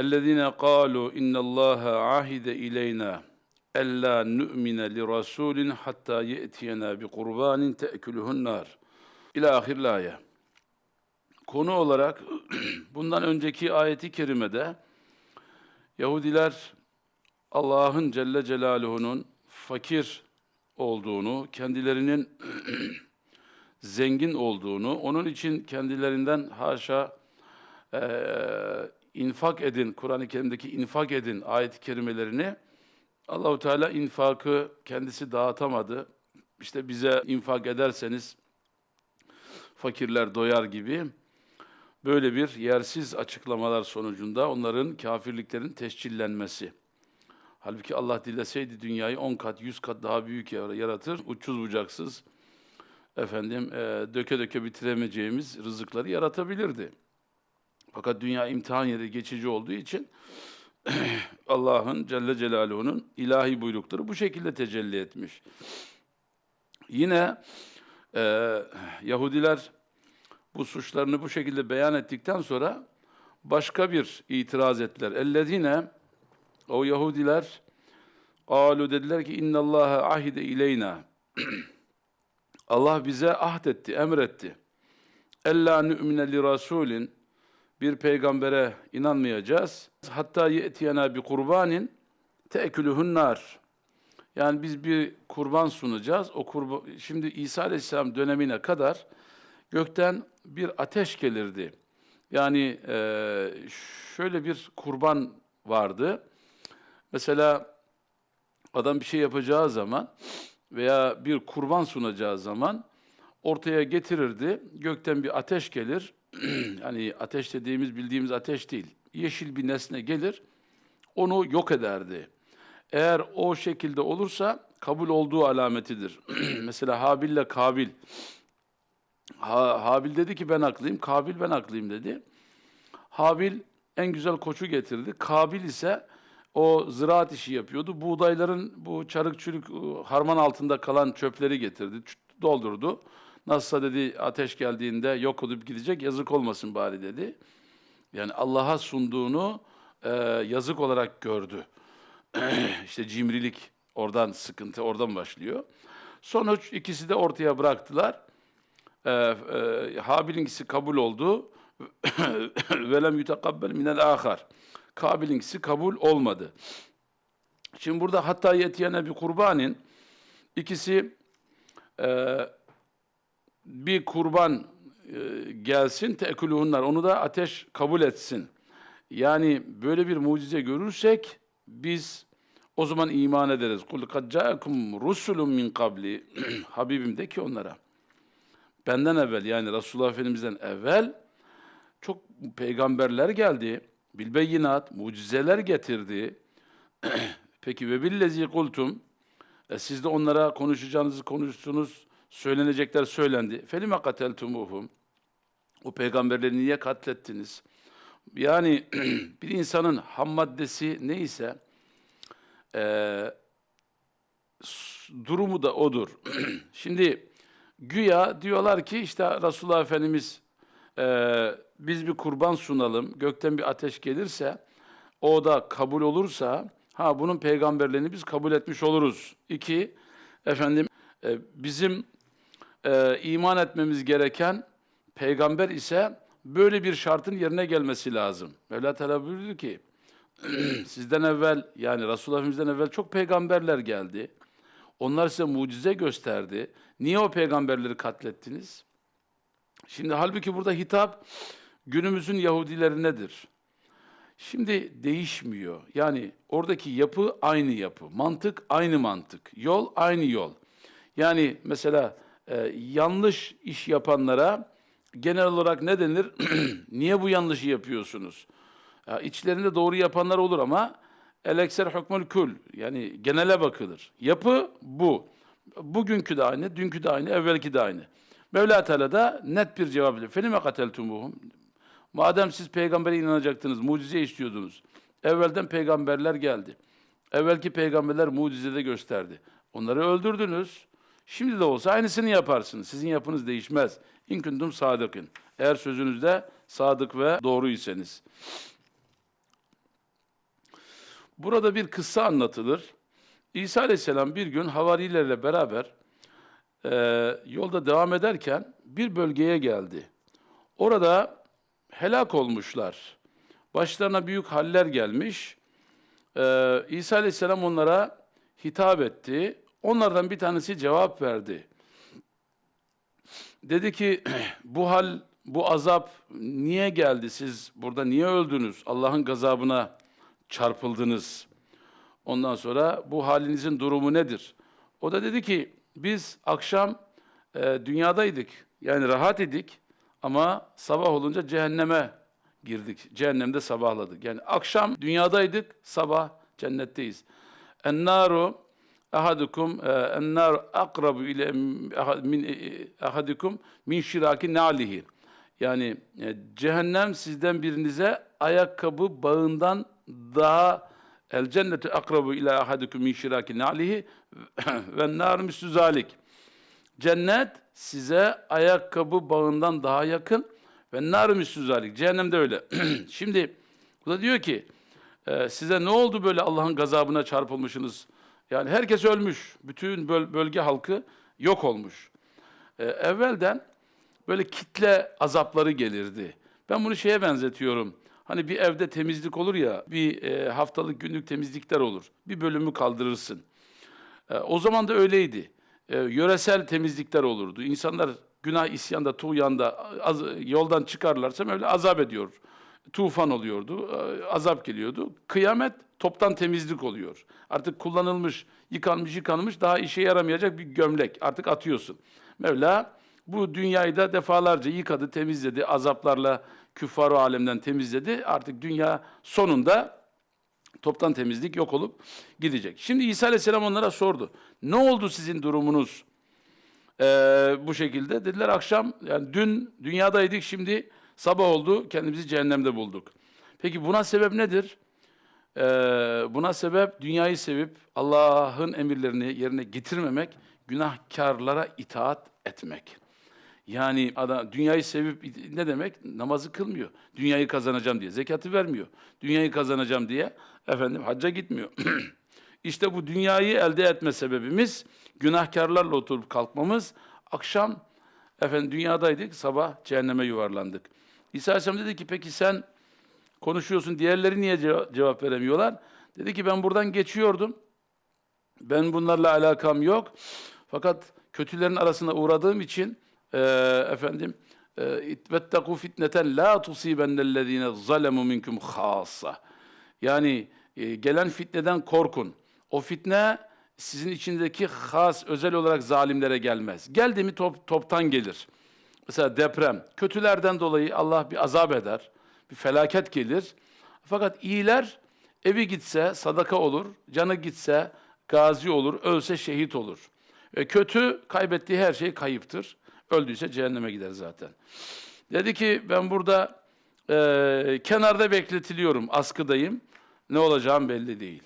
اَلَّذ۪ينَ قَالُوا اِنَّ اللّٰهَ عَهِدَ اِلَيْنَا اَلَّا نُؤْمِنَ لِرَسُولٍ حَتَّى يَأْتِيَنَا بِقُرْبَانٍ تَأْكُلُهُ النَّارِ İlâ ahir ayet. Konu olarak bundan önceki ayeti kerimede Yahudiler Allah'ın Celle Celaluhu'nun fakir olduğunu, kendilerinin zengin olduğunu, onun için kendilerinden haşa eee, infak edin, Kur'an-ı Kerim'deki infak edin ayet-i kerimelerini Allahu Teala infakı kendisi dağıtamadı. İşte bize infak ederseniz fakirler doyar gibi böyle bir yersiz açıklamalar sonucunda onların kafirliklerin tescillenmesi. Halbuki Allah dileseydi dünyayı 10 kat, 100 kat daha büyük yar- yaratır, uçsuz bucaksız efendim e, döke döke bitiremeyeceğimiz rızıkları yaratabilirdi. Fakat dünya imtihan yeri geçici olduğu için Allah'ın Celle Celaluhu'nun ilahi buyrukları bu şekilde tecelli etmiş. Yine e, Yahudiler bu suçlarını bu şekilde beyan ettikten sonra başka bir itiraz ettiler. Ellezine o Yahudiler alu dediler ki innallaha ahide ileyna. Allah bize ahdetti, emretti. Ella nü'mine li rasulin bir peygambere inanmayacağız. Hatta ye'tiyena bi kurbanin te'külühün nar. Yani biz bir kurban sunacağız. O kurban şimdi İsa Aleyhisselam dönemine kadar gökten bir ateş gelirdi. Yani eee, şöyle bir kurban vardı. Mesela adam bir şey yapacağı zaman veya bir kurban sunacağı zaman ortaya getirirdi. Gökten bir ateş gelir. Yani ateş dediğimiz bildiğimiz ateş değil. Yeşil bir nesne gelir. Onu yok ederdi. Eğer o şekilde olursa kabul olduğu alametidir. Mesela Habil ile Kabil. Ha- Habil dedi ki ben haklıyım, Kabil ben haklıyım dedi. Habil en güzel koçu getirdi. Kabil ise o ziraat işi yapıyordu. Buğdayların bu çarık çürük ıı, harman altında kalan çöpleri getirdi, doldurdu. Nasılsa dedi ateş geldiğinde yok olup gidecek, yazık olmasın bari dedi. Yani Allah'a sunduğunu e, yazık olarak gördü. işte cimrilik oradan sıkıntı oradan başlıyor. Sonuç ikisi de ortaya bıraktılar. Ee, e, Habil'inkisi kabul oldu. Velem yutakabbel minel ahar. Kabil'inkisi kabul olmadı. Şimdi burada hatta yetiyene bir kurbanin ikisi e, bir kurban e, gelsin teekuluhunlar. Onu da ateş kabul etsin. Yani böyle bir mucize görürsek biz o zaman iman ederiz. Kul kad ca'akum rusulun min qabli. Habibim de ki onlara. Benden evvel yani Resulullah Efendimiz'den evvel çok peygamberler geldi. Bilbeyinat, mucizeler getirdi. Peki ve billezi kultum e, siz de onlara konuşacağınızı konuştunuz, söylenecekler söylendi. Felime kateltumuhum o peygamberleri niye katlettiniz? Yani bir insanın ham maddesi neyse s- durumu da odur. Şimdi güya diyorlar ki işte Resulullah Efendimiz eee, biz bir kurban sunalım, gökten bir ateş gelirse, o da kabul olursa, ha bunun peygamberliğini biz kabul etmiş oluruz. İki, efendim e, bizim e, iman etmemiz gereken peygamber ise böyle bir şartın yerine gelmesi lazım. Mevla Teala buyurdu ki, sizden evvel yani Resulullah Efendimiz'den evvel çok peygamberler geldi. Onlar size mucize gösterdi. Niye o peygamberleri katlettiniz? Şimdi halbuki burada hitap günümüzün Yahudilerinedir. Şimdi değişmiyor. Yani oradaki yapı aynı yapı, mantık aynı mantık, yol aynı yol. Yani mesela e, yanlış iş yapanlara genel olarak ne denir? Niye bu yanlışı yapıyorsunuz? Ya içlerinde doğru yapanlar olur ama elekser hükmül kül yani genele bakılır. Yapı bu. Bugünkü de aynı, dünkü de aynı, evvelki de aynı. Mevla Teala da net bir cevap veriyor. Felime kateltumuhum. Madem siz peygambere inanacaktınız, mucize istiyordunuz. Evvelden peygamberler geldi. Evvelki peygamberler mucizede gösterdi. Onları öldürdünüz. Şimdi de olsa aynısını yaparsınız. Sizin yapınız değişmez. İn kuntum sadıkın. Eğer sözünüzde sadık ve doğru. Burada bir kıssa anlatılır. İsa Aleyhisselam bir gün havarilerle beraber e, yolda devam ederken bir bölgeye geldi. Orada helak olmuşlar. Başlarına büyük haller gelmiş. Ee, İsa Aleyhisselam onlara hitap etti. Onlardan bir tanesi cevap verdi. Dedi ki bu hal, bu azap niye geldi? Siz burada niye öldünüz? Allah'ın gazabına çarpıldınız. Ondan sonra bu halinizin durumu nedir? O da dedi ki biz akşam e, dünyadaydık. Yani rahat idik ama sabah olunca cehenneme girdik. Cehennemde sabahladık. Yani akşam dünyadaydık, sabah cennetteyiz. Ennaru ahadukum e, ennar akrabu ile min e, ahadikum min şiraki nalihi. Yani e, cehennem sizden birinize ayakkabı bağından daha el cennetu akrabu ila ahadikum min şiraki nalihi ve nar mislu zalik. Cennet size ayakkabı bağından daha yakın ve nar mislu zalik. Cehennemde öyle. Şimdi bu da diyor ki e, size ne oldu böyle Allah'ın gazabına çarpılmışsınız? Yani herkes ölmüş. Bütün böl- bölge halkı yok olmuş. E, evvelden böyle kitle azapları gelirdi. Ben bunu şeye benzetiyorum. Hani bir evde temizlik olur ya, bir e, haftalık günlük temizlikler olur. Bir bölümü kaldırırsın. E, o zaman da öyleydi. E, yöresel temizlikler olurdu. İnsanlar günah isyanda, tuğyanda az, yoldan çıkarlarsa öyle azap ediyor. Tufan oluyordu, e, azap geliyordu. Kıyamet toptan temizlik oluyor. Artık kullanılmış, yıkanmış, yıkanmış daha işe yaramayacak bir gömlek. Artık atıyorsun. Mevla bu dünyayı da defalarca yıkadı, temizledi. Azaplarla küffar alemden temizledi. Artık dünya sonunda toptan temizlik yok olup gidecek. Şimdi İsa Aleyhisselam onlara sordu. Ne oldu sizin durumunuz Ee, bu şekilde? Dediler akşam, yani dün dünyadaydık, şimdi sabah oldu, kendimizi cehennemde bulduk. Peki buna sebep nedir? Ee, buna sebep dünyayı sevip Allah'ın emirlerini yerine getirmemek, günahkarlara itaat etmek. Yani adam dünyayı sevip ne demek? Namazı kılmıyor. Dünyayı kazanacağım diye. Zekatı vermiyor. Dünyayı kazanacağım diye efendim hacca gitmiyor. işte bu dünyayı elde etme sebebimiz günahkarlarla oturup kalkmamız. Akşam efendim dünyadaydık, sabah cehenneme yuvarlandık. İsa Aleyhisselam dedi ki peki sen konuşuyorsun, diğerleri niye ceva- cevap veremiyorlar? Dedi ki ben buradan geçiyordum. Ben bunlarla alakam yok. Fakat kötülerin arasına uğradığım için e, efendim vetteku fitneten la tusibennellezine zalemu minkum khassa. Yani e, gelen fitneden korkun. O fitne sizin içindeki has, özel olarak zalimlere gelmez. Geldi mi top, toptan gelir. Mesela deprem. Kötülerden dolayı Allah bir azap eder. Bir felaket gelir. Fakat iyiler evi gitse sadaka olur, canı gitse gazi olur, ölse şehit olur. E, kötü kaybettiği her şey kayıptır. Öldüyse cehenneme gider zaten. Dedi ki ben burada e, kenarda bekletiliyorum, askıdayım. Ne olacağım belli değil.